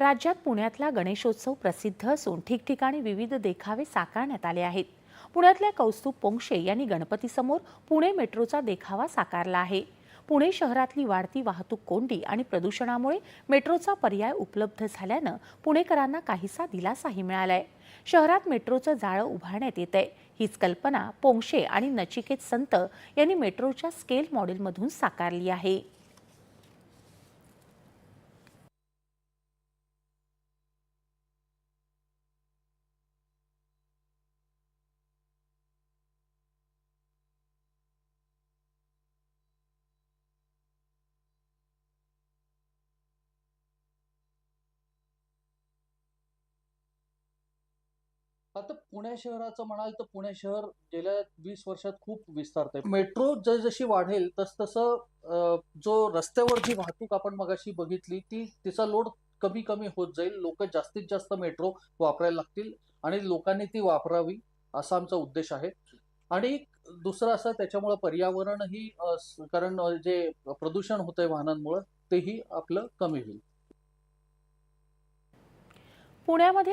राज्यात पुण्यातला गणेशोत्सव प्रसिद्ध असून ठिकठिकाणी विविध देखावे साकारण्यात आले आहेत. पुण्यातल्या कौस्तुभ पोंक्षे यांनी गणपतीसमोर पुणे मेट्रोचा देखावा साकारला आहे. पुणे शहरातली वाढती वाहतूक कोंडी आणि प्रदूषणामुळे मेट्रोचा पर्याय उपलब्ध झाल्यानं पुणेकरांना काहीसा दिलासाही मिळालाय. शहरात मेट्रोचं जाळं उभारण्यात येत आहे हीच कल्पना पोंक्षे आणि नचिकेत संत यांनी मेट्रोच्या स्केल मॉडेलमधून साकारली आहे. आता पुणे शहराचं म्हणाल तर पुणे शहर गेल्या वीस वर्षात खूप विस्तारत आहे मेट्रो जशी वाढेल तस तसं जो रस्त्यावर जी वाहतूक आपण मगाशी बघितली ती तिचा लोड कमी कमी होत जाईल. लोक जास्तीत जास्त मेट्रो वापरायला लागतील आणि लोकांनी ती वापरावी असा आमचा उद्देश आहे. आणि दुसरं असं त्याच्यामुळं पर्यावरणही कारण जे प्रदूषण होतंय वाहनांमुळं तेही आपलं कमी होईल. पुण्यामध्ये